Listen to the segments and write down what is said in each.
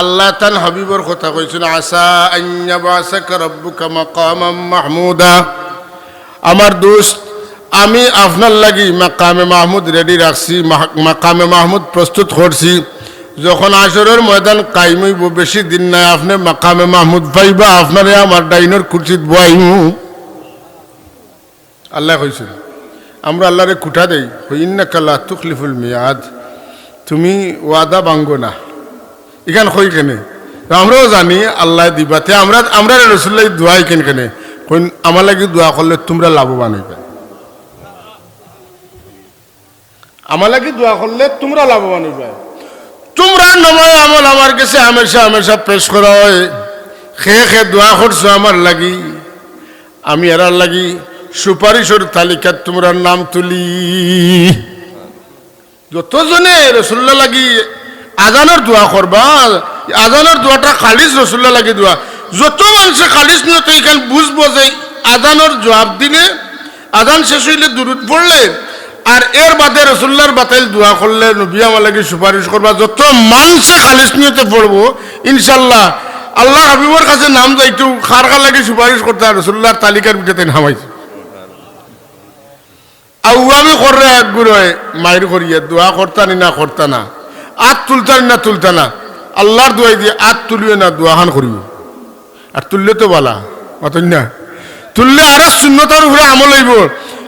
আল্লাহ তান হাবিবর কথা কইছেন আসা আইয়া বাসাকা রব্বুকা মাকামাম মাহমুদা। আমার দোস্ত, আমি আপনার লাগি মাকামে মাহমুদ রেডি রাখছি মাকামে মাহমুদ প্রস্তুত করছি। যখন আসরের ময়দান কাইমইব বেশি দিন নাই আপনি মাকামে মাহমুদ পাইবা, আপনারে আমার ডাইনোর কুর্চিত বয়াইমু। আল্লাহ কইছেন, আমরা আল্লাহরে কুঠা দেই হইন্না কাল্লা তুকলিফুল মিয়াদ। তুমি ওয়াদা ভাঙ্গো না। এখান কই কেনে। আমরাও জানি, আল্লাহ দিবাতে আমরা আমরা রসুল্লাহ দোয়াই কেন কেনে? কইন, আমার লাগি দোয়া করলে তোমরা লাভবান হইবে। আমার লাগি দোয়া করলে তোমরা লাভবান হইবে। তোমরা নময় আমল আমার কাছে হামেশা হামেশা পেশ করা হয়। খে খে দোয়া করছ আমার লাগি। আমি এরার লাগি সুপারিশের তালিকাত তোমরা নাম তুলি। যতজনে রসুল্লা লাগি আজানের দোয়া করবা। আজানের দোয়াটা খালিস রসুল্লা লাগি দোয়া। যত মানুষে নিয়ে তো এখানে বুঝব যে আজানের জবাব দিলে আজান শেষ হইলে দূরত পড়লে, আর এর বাদে রসুল্লার বাতাইল দোয়া করলে নবী আমার লাগি সুপারিশ করবা। যত মানুষে খালিস নিয়েতে পড়ব, ইনশাল্লাহ আল্লাহ হাবিবর কাছে নাম যাইটু খার খার লাগে সুপারিশ করতে রসুল্লাহর তালিকার ভিতরে নামাইছে আউয়ামি কররে এক গুড়োয় মায়ের করিয়ে দোয়া করতানি না করতা না আত তুলতানি না তুলতা না আল্লাহর দোয়াই দিয়ে আত তুলিও না দোয়াহান করিব আর তুললে তো বলা অতন না তুললে আরও শূন্যতার উপরে আমল হইব।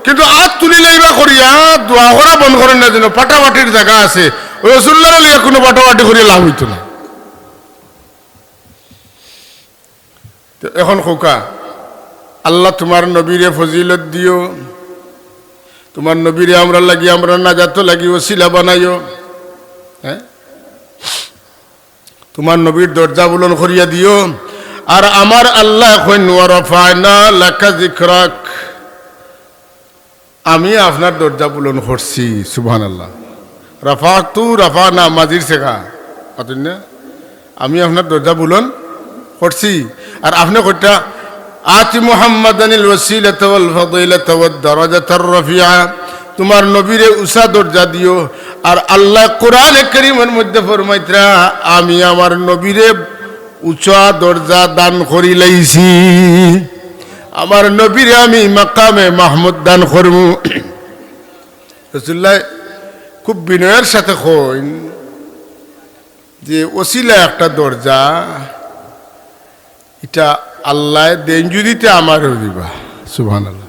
কিন্তু আত তুলি লইবা করিয়া দোয়া করা বন্ধ করেন না যেন পাটাপাটির জায়গা আছে। রসুল্লাহ লিয়ে কোনো পাটাপাটি করিয়া লাভ হইতো না। এখন খোকা, আল্লাহ তোমার নবীরে ফজিলত দিও। তোমার নবীরে আমরা লাগি, আমরা নাজাত লাগি, ওসিলা বানাইও। হ্যাঁ? তোমার নবীর দরজা বুলন করিয়া দিও। আর আমার আল্লাহ আমি আপনার দরজা বুলন করছি সুবহান আল্লাহ রাফা তু, রাফা না, মাজির শেখা। অতন না? আমি আপনার দরজা বুলন করছি। আর আপনি কইটা, আতি মুহাম্মাদানিল ওয়াসিলাতা ওয়াল ফাদিলাতা ওয়াদ দারাজাতার রাফিআ তোমার নবীরে উষা দরজা দিও, আর আল্লাহ কোরআনে কারীমের মধ্যে ফরমাইতরা, আমি আমার নবীরে উঁচা দরজা দান করি লাইছি। আমার নবীরে আমি মাকামে মাহমুদ দান করমু। রসুল্লাহ খুব বিনয়ের সাথে কইন যে ওসিলা একটা দরজা, এটা আল্লাহ দেন যদিতে আমারও দিবা সুবহান আল্লাহ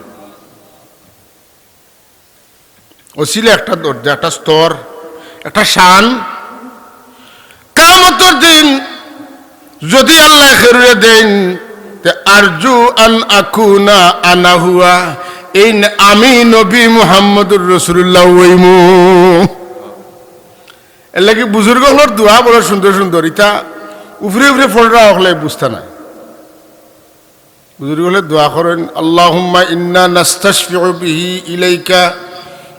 ওসিলে একটা দরজা, একটা স্তর, একটা শান। কামতর দিন যদি আল্লাহ খেরুয়ে দেন আরজু আন আকুনা আনা হুয়া, এই আমি নবী মুহাম্মদুর রসুল্লাহ ওইমু এর বুজুর্গ হলোর দোয়া বড় সুন্দর সুন্দর ইটা উফরে উফরে ফলরা হলে বুঝতে নাই। বুজুর্গ হলে দোয়া করেন, আল্লাহুম্মা ইন্না নাস্তাশফিউ বিহি ইলাইকা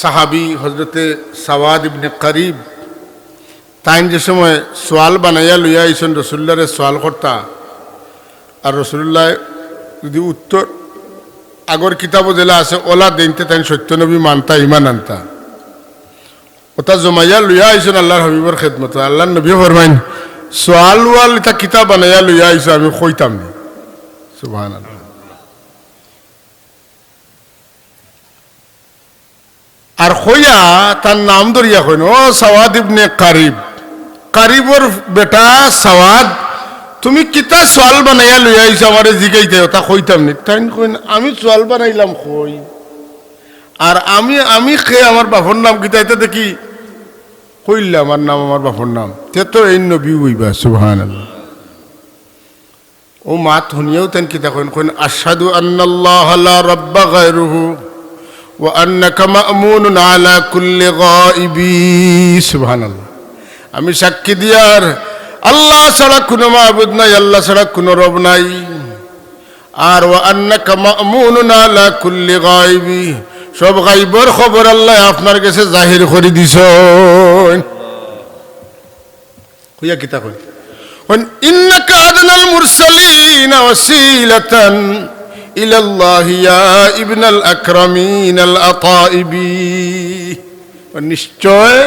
সাহাবি হজরতে সাওয়াদ ইবনে করিব, তাইন যে সময় সোয়াল বানাইয়া লইয়া আইসন রসুল্লারে সোয়াল করতা। আর রসুল্লাহ যদি উত্তর আগর কিতাব জেলা আছে, ওলা দিনতে তাই সত্যনবী মানতা ইমান আনতা। ওটা জমাইয়া লইয়া আইসন আল্লাহর হাবিবর খেদমত। আল্লাহ নবী ফরমাইন সোয়াল ওয়াল এটা কিতাব বানাইয়া লইয়া আইসো আমি কইতাম নি। সুবহান আল্লাহ আর কইয়া তার নাম ধরিয়া কইন, ও সাওয়াদ ইবনে কারিব, কারিবর বেটা সাওয়াদ, তুমি কিতা সোয়াল বানাইয়া লই আইছো আমারে জিগাইতে তা কইতাম নি। তাই কইন, আমি সোয়াল বানাইলাম কই? আর আমি আমি খে আমার বাপর নাম কিতা দেখি, কইলে আমার নাম, আমার বাপর নাম। তে তো এই নবী হইবা, সুবহানাল্লাহ। ও মাত শুনিয়াও তেন কিতা কইন কইন, আশহাদু আন্নাল্লাহ লা রাব্বা গায়রুহু। وأنك مأمون على كل غائب سبحان الله আমি সাক্ষী দিয়ার আল্লাহ ছাড়া কোনো মাহবুদ নাই আল্লাহ ছাড়া কোনো রব নাই আর ও আন্নাকা মামুনুন আলা কুল্লি গায়বি সব গাইবর খবর আল্লাহ আপনার কাছে জাহির করে দিছ হইয়া কিতা কই হন ইন্নাকা আদনাল মুরসালিন ওয়াসিলাতান আল্লাহ ইয়া ইবনাল আকরামিন আল আতাইবি। নিশ্চয়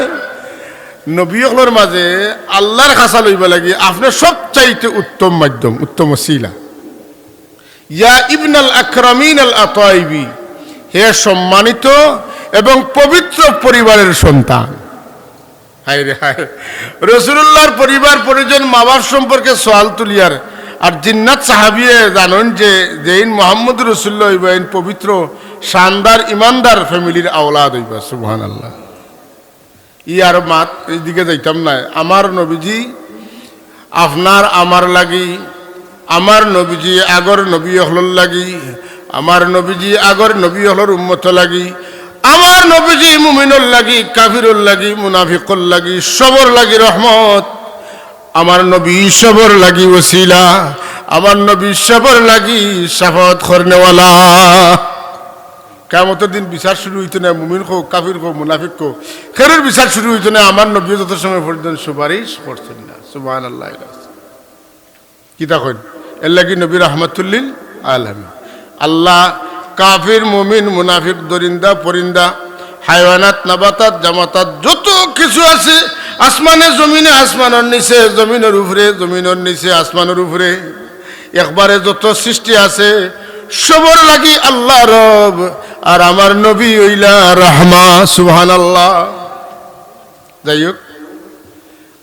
নবীসকলের মাঝে আল্লাহর খাসা লইব লাগি, আপনার সবচাইতে উত্তম মাধ্যম, উত্তম শিলা ইয়া ইবনাল আকরামিন আল আতাইবি, হে সম্মানিত এবং পবিত্র পরিবারের সন্তান। হায় রে হায় রসুল্লাহর পরিবার পরিজন মা বাপ সম্পর্কে সোয়াল তুলিয়ার আর জিন্নাত সাহাবিয়ে জানেন যে যেইন মোহাম্মদ রসুল্লাহ হইবা ইন পবিত্র, শানদার, ইমানদার ফ্যামিলির আওলাদ হইবা সুবহান আল্লাহ ই আর মাত এইদিকে যাইতাম না। আমার নবীজি, আপনার, আমার লাগি, আমার নবীজি, আগর নবী হলর লাগি, আমার নবীজি, আগর নবী হলর উম্মত লাগি, আমার নবীজি মুমিনুল লাগি, কাফিরুল লাগি, মুনাফিকুল লাগি, সবর লাগি, রহমত। আমার নবী সবর লাগি ওসিলা, আমার নবী সবর লাগি সাফত খরনেওয়ালা। কেমতের দিন বিচার শুরু হইতো না, মুমিন কো কাফির কো মুনাফিক কো খেরের বিচার শুরু হইতো না, আমার নবী যত সময় পর্যন্ত সুপারিশ করছেন না। সুবাহ আল্লাহ কিতা কইন এর লাগি নবী রহমতুল্লিল আলহামি আল্লাহ কাফির, মুমিন, মুনাফিক, দরিন্দা, পরিন্দা হাইওয়ানাত নাবাতাত, জামাতাত, যত কিছু আছে আসমানে জমিনে, আসমানের নিচে, জমিনের উপরে, জমিনের নিচে, আসমানের উপরে। একবারে যত সৃষ্টি আছে, সবর লাগি আল্লাহ রব, আর আমার নবী ওইলা রহমা সুবহান আল্লাহ যাই হোক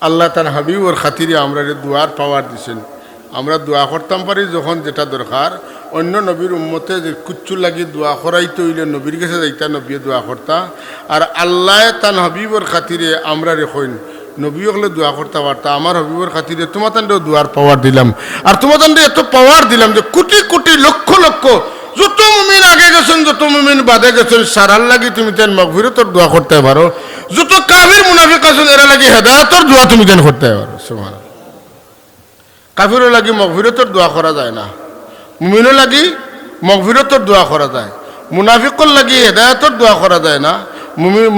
আল্লাহ তার হাবিবর খাতিরে আমরা দুয়ার পাওয়ার দিছেন। আমরা দোয়া করতাম পারি যখন যেটা দরকার অন্য নবীর উম্মতে যে কুচ্ছু লাগি দোয়া করাইতে হইলে নবীর কাছে যাইতা নবী দোয়া করতা আর আল্লাহ তান হাবিবর খাতিরে আমরা রেখইন নবী হলে দোয়া করতে পারতা আমার হবিবর খাতিরে তোমার তান্ডেও দোয়ার পাওয়ার দিলাম। আর তোমার তান্ডে এত পাওয়ার দিলাম যে কোটি কোটি লক্ষ লক্ষ, যত মুমিন আগে গেছেন যত মুমিন বাদে গেছেন সারার লাগি তুমি তেন মগফিরতর দোয়া করতে পারো যত কাবির মুনাফিক আছেন এরা লাগি হেদায়তর দোয়া তুমি তেন করতে পারো সুমান কাফিরও লাগি মগফিরতর দোয়া করা যায় না। মুমিনও লাগি মগফিরতর দোয়া করা যায়। মুনাফিকর লাগি হেদায়তর দোয়া করা যায় না।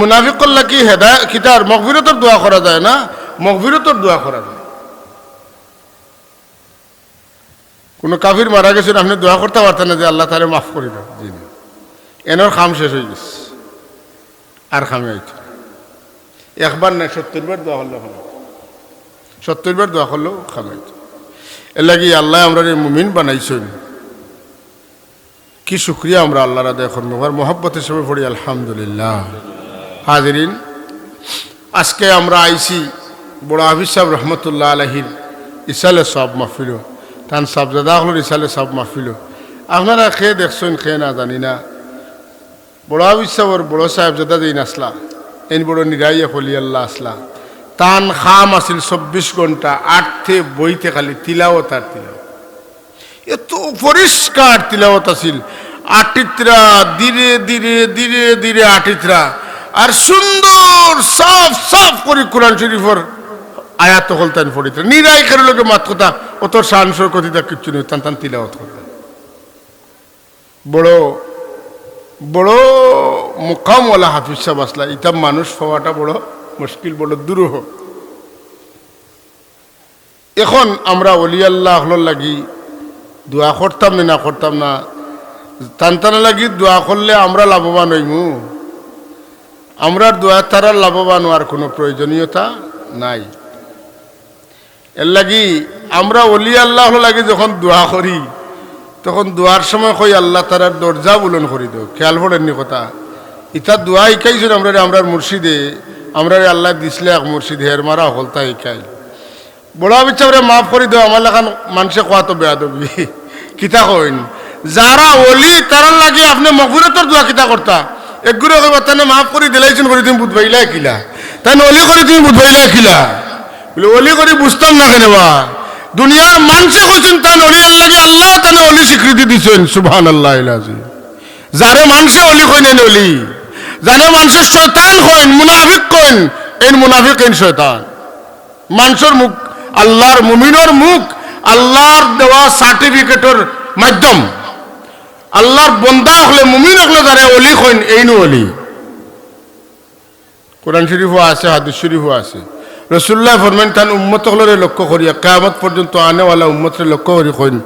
মুনাফিকর লাগি হেদায় কিতার মগফিরতর দোয়া করা যায় না। মগফিরতর দোয়া করা যায়। কোনো কাফির মারা গেছেন আপনি দোয়া করতে পারতেন না যে আল্লাহ তারে মাফ করে না। এনার খাম শেষ হয়ে গেছে। আর খামে হইছে একবার না সত্তর বার দোয়া করলে হবে সত্তর বার দোয়া করলেও খামাইছে এর লাগি আল্লাহ আমরা মুমিন বানাইছেন কি শুক্রিয়া আমরা আল্লাহর আদায় করব। আর মোহাব্বত হিসেবে পড়ি, আলহামদুলিল্লাহ। হাজরিন, আজকে আমরা আইছি বড় হাফিজ সাহেব রহমতুল্লাহ আলহির ইসালে সব মাহফিল তান সাবজাদা হল ইসালে সব মাহফিল আপনারা খেয়ে দেখছেন খেয়ে না জানি না। বড় হাফিজ সাহেবর বড় সাহেব জাদা দিন আসলা। এন বড় নিরাইয়া ফলি আল্লাহ আসলা। তান খাম আছিল চব্বিশ ঘণ্টা আটতে বইতে খালি তিলাও আর তিলাওত এত পরিষ্কার তিলাওত আছিল আটিত্রা, ধীরে ধীরে ধীরে ধীরে আটিত্রা। আর সুন্দর, সাফ সাফ করে কোরআন শরীফর আয়াত হল তান পড়িতে। নিরাই করে লোকে মাত কথা, অত শানসর কথিতা কিচ্ছু নেই, তান তান তিলাওত করতে বড় বড় মুকামওয়ালা হাফিজ সাহেব আসলা। ইটা মানুষ পাওয়াটা বড় মুশকিল, বড় দুরূহ। এখন আমরা অলি আল্লাহ লাগি দোয়া করতাম না করতাম না। টানটানা লাগি দোয়া করলে আমরা লাভবান হইমু। আমরা দোয়া তারা লাভবান হওয়ার কোনো প্রয়োজনীয়তা নাই। এর লাগি আমরা অলি আল্লাহ লাগি যখন দোয়া করি, তখন দোয়ার সময় কই আল্লাহ তারার দরজা বুলন করি দেও। খেয়াল পড়েননি কথা। ইটা দোয়া শিকাইছেন আমরা আমরা মুর্শিদে। আমরা আল্লাহ দিসলে এক মুর্শিদ হের মারা হলতা শিকাই বড় বিচারে মাফ করে দেও আমার লেখান মানুষে কোয়া তো বেয়া দবি। কিতা কইন? যারা ওলি তারা লাগে আপনি মকবুরতর দোয়া কিতা করতা একগুলো কইবা তানে মাফ করে দিলাইছেন করে তুমি বুধবাইলা কিলা তাই অলি করে তুমি বুধবাইলা কিলা বলে, অলি করে বুঝতাম না কেন বা দুনিয়ার মানুষে কইছেন তান অলি লাগে আল্লাহ তানে অলি স্বীকৃতি দিছেন সুবহান আল্লাহ যারে মানুষে অলি কইনেন অলি। জানে মানুষের শয়তান কইন, মুনাফিক কইন, এই মুনাফিক কইন শয়তান। মানুষের মুখ আল্লাহর মুমিনের মুখ, আল্লাহর দেওয়া সার্টিফিকেটের মাধ্যম। আল্লাহর বন্দা হলে মুমিন হলে যারা অলি হইন এই নু অলি। কোরআন শরীফও আছে, হাদিস শরীফও আছে। রসুল্লাহ ফরমেন তান উম্মত হলরে লক্ষ্য করিয়া কেয়ামত পর্যন্ত আনেওয়ালা উম্মতরে লক্ষ্য করি কইন,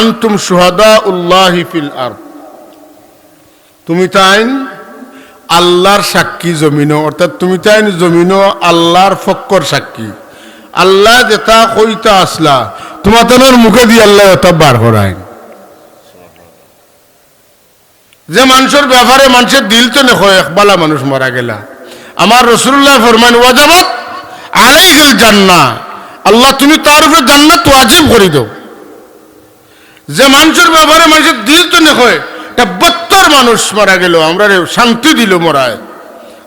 আন্তুম সুহাদা উল্লাহি ফিল আর তুমি তাইন আল্লাহর সাক্ষী জমিন অর্থাৎ তুমি তাইন জমিন আল্লাহর ফক্কর সাক্ষী। আল্লাহ যেটা কইতা আসলা তোমাদের মুখে দিয়ে আল্লাহ এটা বার করায়। যে মানুষের ব্যাপারে মানুষের দিল তো নেখো একবালা মানুষ মারা গেলা। আমার রসুল্লাহ ফরমান ওয়াজাবাত আলাইহিল জান্না। আল্লাহ, তুমি তার উপরে জান্নাত ওয়াজিব করে দাও। যে মানুষের ব্যাপারে মানুষের দিল তো নেখো একটা বত্তর মানুষ মারা গেল, আমরা শান্তি দিল মরায়।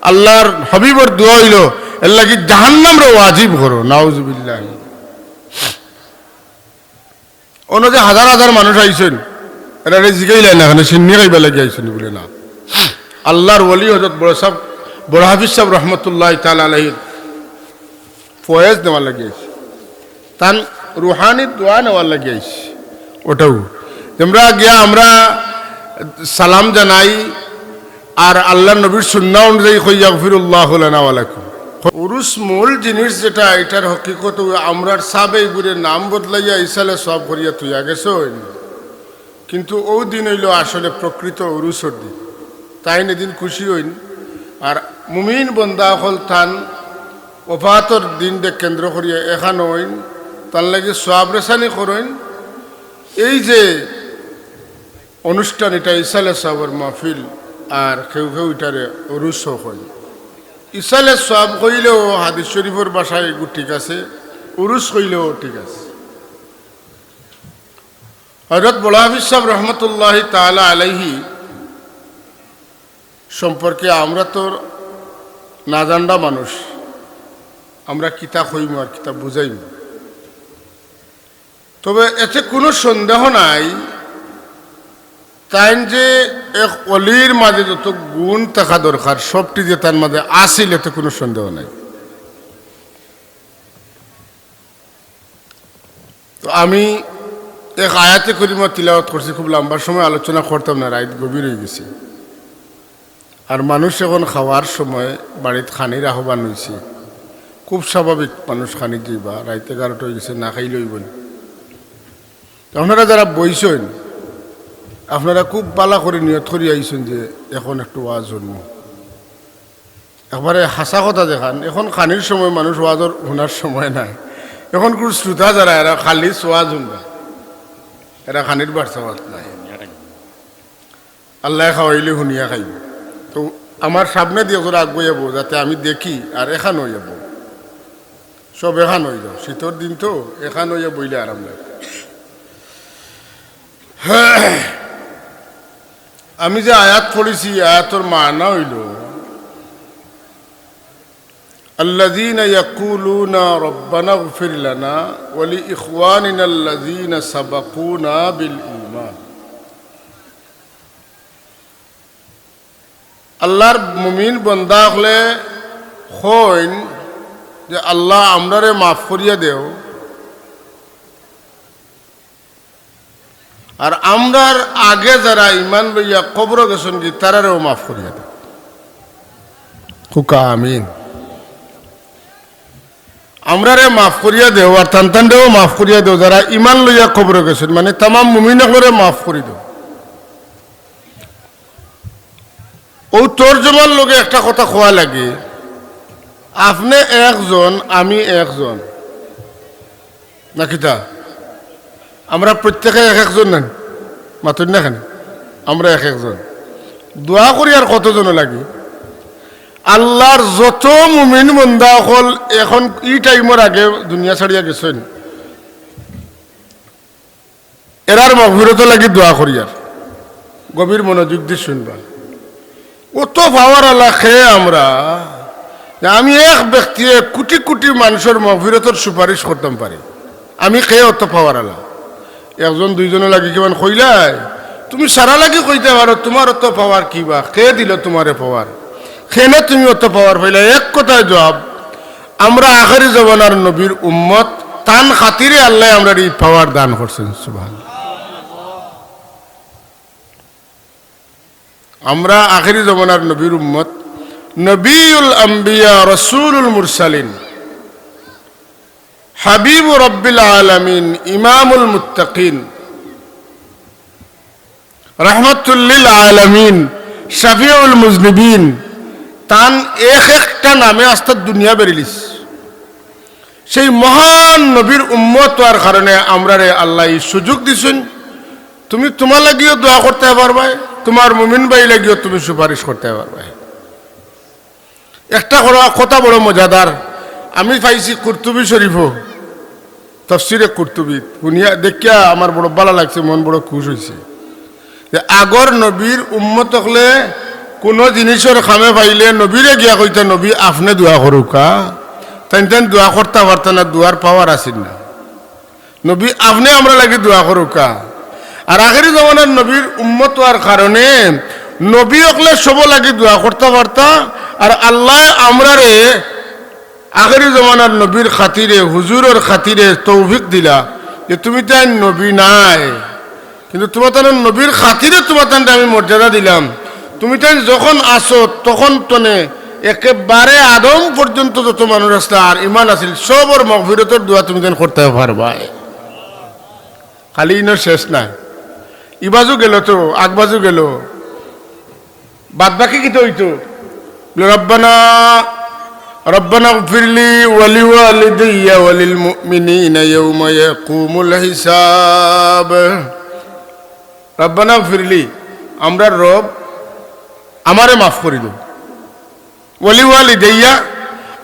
আল্লাহর হবিবর দোয়া হইল এর লাগি জাহান্নাম রে ওয়াজিব করো, নাউজুবিল্লাহ। অন্য যে হাজার হাজার মানুষ আইছেন এটা জিগাইলেন না এখানে সিন্নি খাইবা লাগি আইছেন বলে না। আল্লাহর ওলি হজরত বড় সাহেব, বড় হাফিজ সাহেব রহমতুল্লাহ তাল আলহি ফয়েজ নেওয়ার লাগি আইছে। তান রুহানি দোয়া নেওয়ার লাগি আইছে। ওটাও। আমরা গিয়া আমরা সালাম জানাই, আর আল্লাহ নবীর সুন্না অনুযায়ী কইয়া ফিরুল্লাহ আলাইকুম উরুস মূল জিনিস যেটা, এটার হকিকত আমরার সাবে গুড়ে নাম বদলাইয়া ইসালে সব করিয়া তুইয়া গেছ কিন্তু ও দিন হইল আসলে প্রকৃত উরুসর দিন। তাই এদিন খুশি হইন। আর মুমিন বন্দা হল থান ওফাতর দিনকে কেন্দ্র করিয়া এখান হইন, তার লাগে সোয়াব রেসানি করইন এই যে অনুষ্ঠান, এটা ইসালে সাহর মাহফিল, আর কেউ কেউ এটারে উরুস হয় ইসালে সব কইলেও হাদিস শরীফের বাসায় ঠিক আছে, উরুস কইলেও ঠিক আছে। হজরত বড় হাফিজ সাহেব রহমতুল্লাহ তালা আলাইহি সম্পর্কে আমরা তো না জানডা মানুষ, আমরা কিতাব হইম আর কিতাব বুঝাইম। তবে এতে কোনো সন্দেহ নাই তাই যে এক অলির মাঝে যত গুণ থাকা দরকার, সবটি যে তার মাঝে আসিল, এতে কোনো সন্দেহ নাই। তো আমি এক আয়াতে করিমা তিলাওয়াত করছি, খুব লম্বার সময় আলোচনা করতাম না রাইত গভীর হয়ে গেছে। আর মানুষ এখন খাওয়ার সময় বাড়িতে খানির আহ্বান হয়েছে। খুব স্বাভাবিক মানুষ খানি যাইবা রাইতে এগারোটা হয়ে গেছে, না খাই লইব আপনারা যারা বইছেন আপনারা খুব বালা করে নিয়ত করি আইছেন যে এখন একটু ওয়াজ শুনব। একবারে হাসা কথা দেখান এখন খানির সময় মানুষ ওয়াজর শোনার সময় নাই। এখন কোন শ্রোতা যারা, এরা খালি সোয়াজ শুনবা। এরা খানির ওয়াজ নাই। আল্লাহ খাওয়াইলে শুনিয়া খাইব। তো আমার সামনে দিয়ে করে আগুয়ে যাব যাতে আমি দেখি আর এখান হয়ে যাব সব এখান হয়ে যাও। শীতর দিন তো এখান হয়ে বইলে আরাম লাগে। আমি যে আয়াত পড়েছি আয়াতর মানা হইল الذين يقولون ربنا اغفر لنا ولإخواننا الذين سبقونا بالإيمان আল্লাহর মুমিন বন্দা হলে হইন যে আল্লাহ আমরারে মাফ করিয়া দেও আর আমরার আগে যারা ইমান লইয়া কবর গেছেন কি তারারেও মাফ করিয়া দেও হুকা আমিন। আমরারে মাফ করিয়া দেও আর তান্তানরেও মাফ করিয়া দেও, যারা ইমান লইয়া কবর গেছেন মানে তামাম মুমিনকরে মাফ করি দেও। ও তর্জমার লোকে একটা কথা খোয়া লাগে, আপনি একজন, আমি একজন। নাকি তা? আমরা প্রত্যেকে এক একজন নেন। মাতুন না কেন আমরা এক একজন। দোয়া করি আর কতজন লাগে? আল্লাহর যত মুমিন বন্দা হল এখন ই টাইমের আগে দুনিয়া ছাড়িয়া গেছেন। এরার মগফিরত লাগি দোয়া করি আর। গভীর মনোযোগ দিয়ে শুনবা। অত পাওয়ার আল্লাহ খেয়ে আমরা। আমি এক ব্যক্তি কোটি কোটি মানুষের মগফিরতর সুপারিশ করতাম পারি। আমি খেয়ে অত পাওয়ার আল্লাহ। একজন দুইজনে লাগি কিমান কইলাই তুমি সারা লাগি কইতে পারো, তোমার অত পাওয়ার কি বা? খেয়ে দিল তোমারে পাওয়ার খেলে তুমি অত পাওয়ার পাইলে? এক কথায় জবাব, আমরা আখেরি জবানার নবীর উম্মত, তান খাতিরে আল্লাহ আমরা এই পাওয়ার দান করছেন সুভান আমরা আখেরি জমানার নবীর উম্মত, নবীউল আম্বিয়া রসুলুল মুরসালিন। হাবিব রব্বিল আলমিন, ইমামুল মুত্তাকিন। রহমতুল্লিল আলমিন, শাফিউল মুজনিবিন। তান এক একটা নামে আস্তার দুনিয়া বেরিলিস সেই মহান নবীর উম্মত হওয়ার কারণে আমরা রে আল্লাহ সুযোগ দিছেন। তুমি তোমার লাগিও দোয়া করতে পারবে তোমার মুমিন ভাই লাগিও তুমি সুপারিশ করতে পারবে একটা কথা বড় মজাদার, আমি পাইছি কুর্তুবি শরীফও। তফসিরে কুর্তুবি। শুনিয়া দেখিয়া আমার বড় ভালো লাগছে, মন বড় খুশ হয়েছে যে আগর নবীর উম্মত হলে কোনো জিনিসের খামে পাইলে নবীরে গিয়া কইতে, নবী, আপনি দোয়া করুকা তাই তেন দোয়া করতে পারত না, দোয়ার পাওয়ার আসিল না। নবী, আপনি আমরা লাগে দোয়া করুকা আর আখেরি জমানার নবীর উম্মত হওয়ার কারণে নবী অকলে সব লাগে দোয়া করতে পারতা, আর আল্লাহ আমরারে আখেরি জমানার নবীর খাতিরে, হুজুরের খাতিরে তৌফিক দিলা যে তুমি তাই নবী নাই। কিন্তু তোমার তার নবীর খাতিরে তোমার তান আমি মর্যাদা দিলাম। তুমি তাই যখন আসো তখন তনে একেবারে আদম পর্যন্ত যত মানুষ আসলে আর ইমান আছিল সবর মগফিরতর দোয়া তুমি তেন করতে পারবা। খালি ইনো শেষ নাই। ইবাজু গেল তো আগবাজু গেল। বাদ বাকি কি তো হইতো? রব্বানা ربنا اغفر لي ولوالدي وللمؤمنين يوم يقوم الحساب রব্বানা ফিরলি আমরা রব আমারে মাফ করে দো ওলি ওয়ালি দেইয়া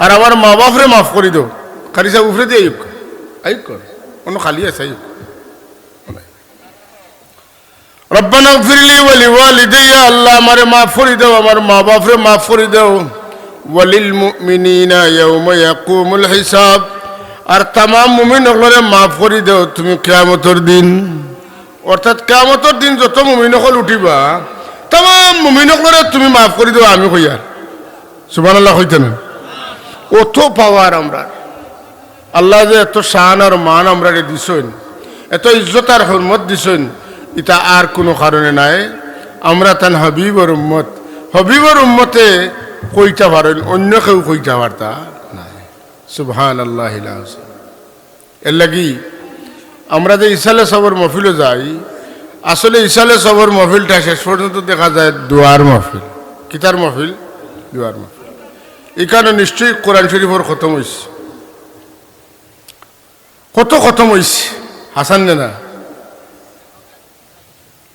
আর আমার মা বাপরে মাফ করে দো খালি সব উফরে দিয়ে আইব আইব কর অন্য খালি আছে আইব রব্বানা ফিরলি ওলি ওয়ালি দেইয়া আল্লাহ আমারে মাফ করে দাও আমার মা বাপরে মাফ করে দাও ওয়ালিল ইয়াকুমুল হিসাব। আর তাম মুমিন হলরে মাফ করে দাও তুমি কিয়ামতের দিন। অর্থাৎ কেমতর দিন যত মুমিনকল উঠিবা তাম মুমিনকলরে তুমি মাফ করে দেবো আমি কইয়ার সুবান আল্লাহ হইতে না। অত পাওয়ার আমরা। আল্লাহ যে এত শান আর মান আমরা দিছেন, এত ইজ্জত আর হরমত দিছেন, এটা আর কোনো কারণে নাই। আমরা তান হবিবর উম্মত। হবিবর উম্মতে কইটা পারেন অন্য কেউ কইটা পারতা নাই। সুবহান আল্লাহ এর লাগি আমরা যে ইসালে সবর মহফিলে যাই, আসলে ইসালে সবর মহফিলটা শেষ পর্যন্ত দেখা যায় দুয়ার মহফিল। কিতার মহফিল? দুয়ার মহফিল। এখানে নিশ্চয়ই কোরআন শরীফর খতম হয়েছে কত খতম হয়েছে হাসান না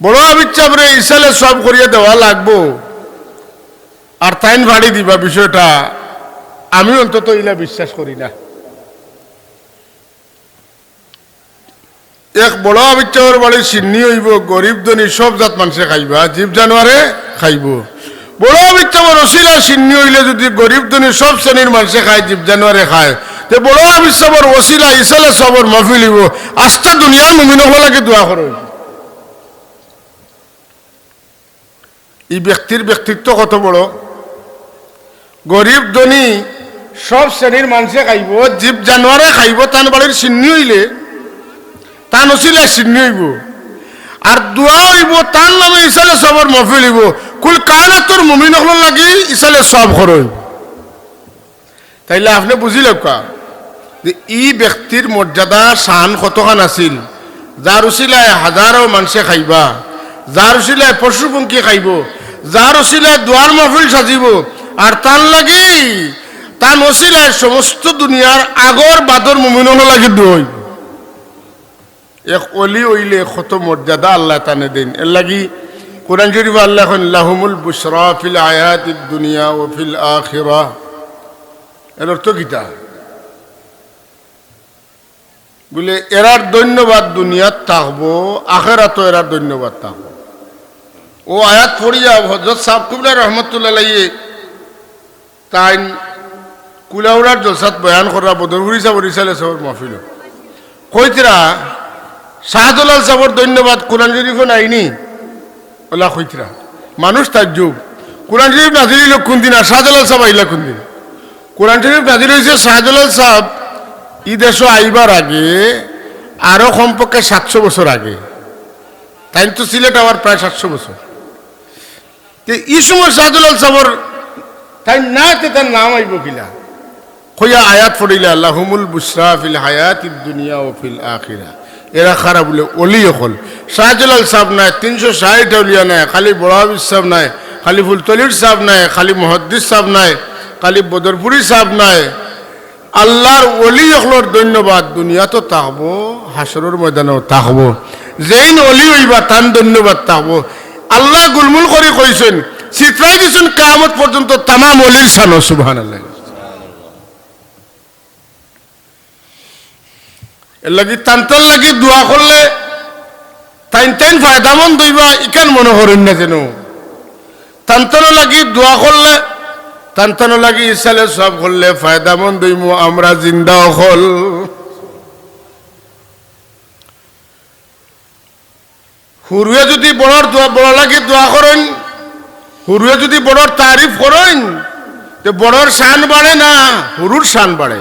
বড় আবিচ্ছাপরে ইসালে সব করিয়ে দেওয়া লাগবো। আর তাইন ভাড়ি দিবা বিষয়টা, আমি অন্তত ইলা বিশ্বাস করি না। এক বড় আবিচ্ছাপর বাড়ি চিন্নি হইব, গরিব ধনী সব জাত মানুষে খাইবা, জীব জানোয়ারে খাইব। বড় আবিচ্ছাপর অশিলা চিন্নি হইলে যদি গরিব ধনী সব শ্রেণির মানুষে খায়, জীব জানোয়ারে খায়। তে বড় আবিচ্ছাপর ওসিলা ইসালে সবর মফিলিব আস্থা দুনিয়ার মুমিন লাগে দোয়া করো। এই ব্যক্তির ব্যক্তিত্ব কত বড়? গরিব ধনী, সব শ্রেণির মানুষে খাইব, জীব জানোয়ারে খাইব, তান বাড়ির চিন্নি হইলে তা নছিলে চিন্নি হইব। আর দোয়া হইব তার নামে ইসালে সবর মফিল হইব। কুল কায়নাতর মুমিন হল লাগি ইসালে সব খরচ তাইলে আপনি বুঝিল কা, যে ই ব্যক্তির মর্যাদা, শান কতখান আছিল? যার উচিলায় হাজারো মানুষে খাইবা যার উচিলায় পশু পঙ্খী খাইব যার উচিলায় দোয়ার মহফিল সাজিব আর তার লাগি তার নসিলায় সমস্ত দুনিয়ার আগর বাদর মুমিন লাগি দই। এক অলি ওইলে কত মর্যাদা আল্লাহ তানে দিন। এর লাগি কোরআন শরীফ আল্লাহ লাহুমুল বুসরা ফিল আয়াত দুনিয়া ও ফিল আখিরা। এর অর্থ গীতা বলে, এরার ধন্যবাদ দুনিয়াত থাকব আখেরাতো এরার ধন্যবাদ থাকব। ও আয়াত পড়িয়া হজরত সাহ কুবলা রহমতুল্লাহ তাই কুলাউড়ার জলসাত বয়ান করা বদরগুড়ি সাহ রিসালে সাহর মাহফিল কইতরা শাহদুলাল সাহর ধন্যবাদ কোরআন শরীফ নাইনি। ওলা কইতরা মানুষ তার যুগ কোরআন শরীফ নাজির হইল কোন দিন আর শাহদুলাল সাহেব আইলা কোন দিন কোরআন শরীফ নাজির হয়েছে শাহদুলাল সাহেব ই দেশ আইবার আগে আরও কমপক্ষে সাতশো বছর আগে। তাই তো সিলেট আবার প্রায় সাতশো বছর এই সময় শাহজুলাল সাবর তাই না তে তার নাম আইব কিলা? কইয়া আয়াত পড়িলে আল্লাহুমুল বুসরা ফিল হায়াত দুনিয়া ও ফিল আখিরা। এরা খারাপ বলে, অলি হল শাহজুলাল সাহেব নাই, তিনশো ষাট অলিয়া নাই, খালি বড় হাবিজ সাহেব নাই, খালি ফুলতলির সাহেব নাই, খালি মহদ্দিস সাহেব নাই, খালি বদরপুরি সাহেব নাই। আল্লাহর অলি হলর ধন্যবাদ, দুনিয়া তো তাকবো হাসরের ময়দানেও তাকবো যেই অলি হইবা, তান ধন্যবাদ তাকবো আল্লাহ গুলমুল করে কইছেন চিত্রাই দিছেন কামত পর্যন্ত তামাম অলির সানো সুবহান এর লাগি তান্তর লাগি দোয়া করলে তাইন তাইন ফায়দামন দইবা ইকান মনে করেন না যেন। তান্তর লাগি দোয়া করলে তান্তন লাগি ইসালে সব করলে ফায়দামন দইমু আমরা জিন্দা হল হুরুয়ে যদি বড়র দোয়া, বড় লাগি দোয়া করেন হুরুয়ে যদি বড়র তারিফ করেন, তো বড়র শান বাড়ে না হুরুর শান বাড়ে?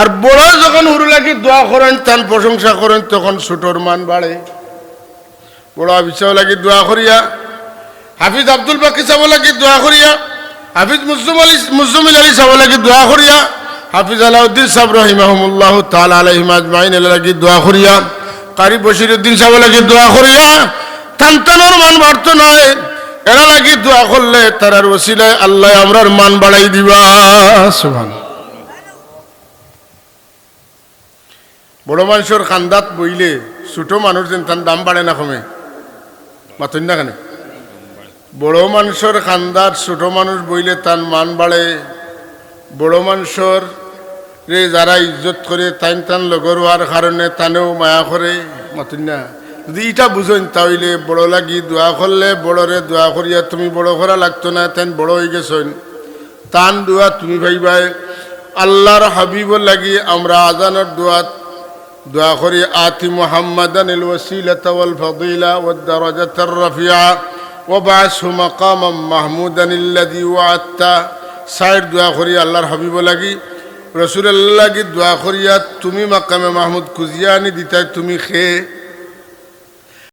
আর বড় যখন হুরু লাগি দোয়া করেন তার প্রশংসা করেন, তখন ছোটর মান বাড়ে। বড় আবিসাও লাগি দোয়া করিয়া, হাফিজ আব্দুল বাকি চাব লাগি দোয়া করিয়া, হাফিজ মুসলিম আলী মুসলিম আলী চাব লাগি দোয়া করিয়া, হাফিজ আলাউদ্দিন সাহেব রহিমাহমুল্লাহ তাল আলহিম আজমাইন লাগি দোয়া করিয়া, কারি বশিরুদ্দিন সাহেব লাগি দোয়া করিয়া তান্তানোর মান বাড়ত নয়। এরা লাগি দোয়া করলে তারার ওসিলায় আল্লাহ আমরার মান বাড়াই দিবা। সুবহান। বড় মানুষের কান্দাত বইলে ছোট মানুষ যেন তার দাম বাড়ে না কমে। মাতুন না কেন? বড় মানুষের খান্দার ছোট মানুষ বইলে তার মান বাড়ে। বড় মানুষের রে যারা ইজ্জত করে তাইন তান লগর হওয়ার কারণে তানেও মায়া করে। মাতুন না? যদি ইটা বুঝেন তাহলে বড় লাগি দোয়া করলে বড়রে দোয়া করিয়া তুমি বড় করা লাগতো না তাই বড় হয়ে গেছেন তান দোয়া তুমি ভাইবাই আল্লাহর হাবিবর লাগি আমরা আজানের দোয়াত دعا خري آتي محمدا الوسيلة والفضيلة والدرجة الرفيعة وبعثه مقاما محمودا الذي وعدت সাইড দোয়া করি আল্লাহর হাবিব লাগি রসুল আল্লাহ লাগি দোয়া করিয়া তুমি মাকামে মাহমুদ খুঁজিয়া আনি দিতাই তুমি খেয়ে